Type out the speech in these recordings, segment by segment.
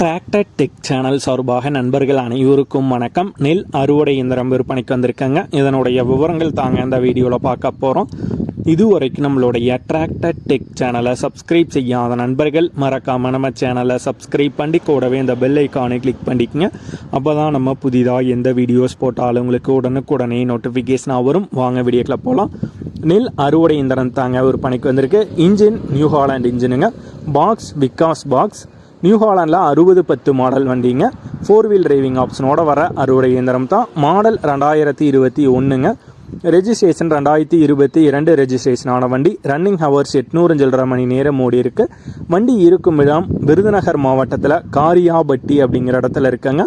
Tractor tech channel சார்பாக நண்பர்கள் அனைவருக்கும் வணக்கம். நெல் அறுவடை இயந்திரம் விற்பனைக்கு வந்திருக்காங்க. இதனுடைய விவரங்கள் தாங்க இந்த வீடியோவில் பார்க்க போகிறோம் இதுவரைக்கும் நம்மளுடைய டிராக்டர் டெக் சேனலை சப்ஸ்கிரைப் செய்யாத நண்பர்கள் மறக்காமல் நம்ம சேனலை சப்ஸ்கிரைப் பண்ணி கூடவே இந்த பெல் ஐக்கானை கிளிக் பண்ணிக்கங்க. அப்போ தான் நம்ம புதிதாக எந்த வீடியோஸ் போட்டாலும் உங்களுக்கு உடனுக்குடனே நோட்டிஃபிகேஷனாக வரும். வாங்க வீடியோக்கில் போகலாம் நெல் அறுவடை இயந்திரம் தாங்க விற்பனைக்கு வந்திருக்கு. இன்ஜின் நியூ ஹாலாண்ட் இன்ஜினுங்க பாக்ஸ் விகாஸ் பாக்ஸ் நியூ ஹாலாண்டில் அறுபது பத்து மாடல் வண்டிங்க. ஃபோர் வீல் டிரைவிங் ஆப்ஷனோட வர அறுவடை இயந்திரம் தான். மாடல் ரெண்டாயிரத்தி இருபத்தி ஒன்றுங்க ரெஜிஸ்ட்ரேஷன் ரெண்டாயிரத்தி இருபத்தி இரண்டு ரெஜிஸ்ட்ரேஷனான வண்டி. ரன்னிங் ஹவர்ஸ் எட்நூறு சில்லரை மணி நேரம் ஓடி இருக்கு வண்டி இருக்கும் இடம் விருதுநகர் மாவட்டத்தில் காரியாபட்டி அப்படிங்கிற இடத்துல இருக்குங்க.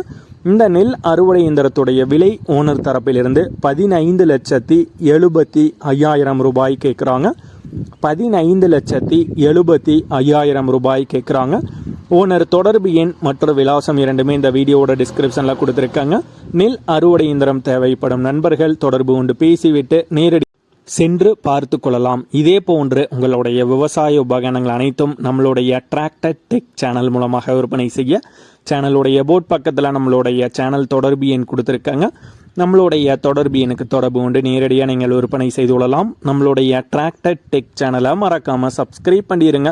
இந்த நெல் அறுவடை இயந்திரத்துடைய விலை ஓனர் தரப்பிலிருந்து பதினைந்து லட்சத்தி எழுபத்தி ஐயாயிரம் ரூபாய் கேட்குறாங்க பதினைந்து லட்சத்தி எழுபத்தி ஐயாயிரம் ரூபாய் கேட்குறாங்க ஓனர் தொடர்பு எண் மற்றும் விலாசம் இரண்டுமே இந்த வீடியோவோட டிஸ்கிரிப்ஷனில் கொடுத்துருக்காங்க. நெல் அறுவடை இயந்திரம் தேவைப்படும் நண்பர்கள் தொடர்பு கொண்டு பேசிவிட்டு நேரடி சென்று பார்த்து கொள்ளலாம். இதே போன்று உங்களுடைய விவசாய உபகரணங்கள் அனைத்தும் நம்மளுடைய டிராக்டர் டெக் சேனல் மூலமாக விற்பனை செய்ய சேனலுடைய போர்ட் பக்கத்தில் நம்மளுடைய சேனல் தொடர்பு எண் கொடுத்துருக்காங்க. நம்மளுடைய தொடர்பு எனக்கு தொடர்பு கொண்டு நேரடியாக நீங்கள் விற்பனை செய்து கொள்ளலாம். நம்மளுடைய டிராக்டர் டெக் சேனலை மறக்காமல் சப்ஸ்கிரைப் பண்ணிடுங்க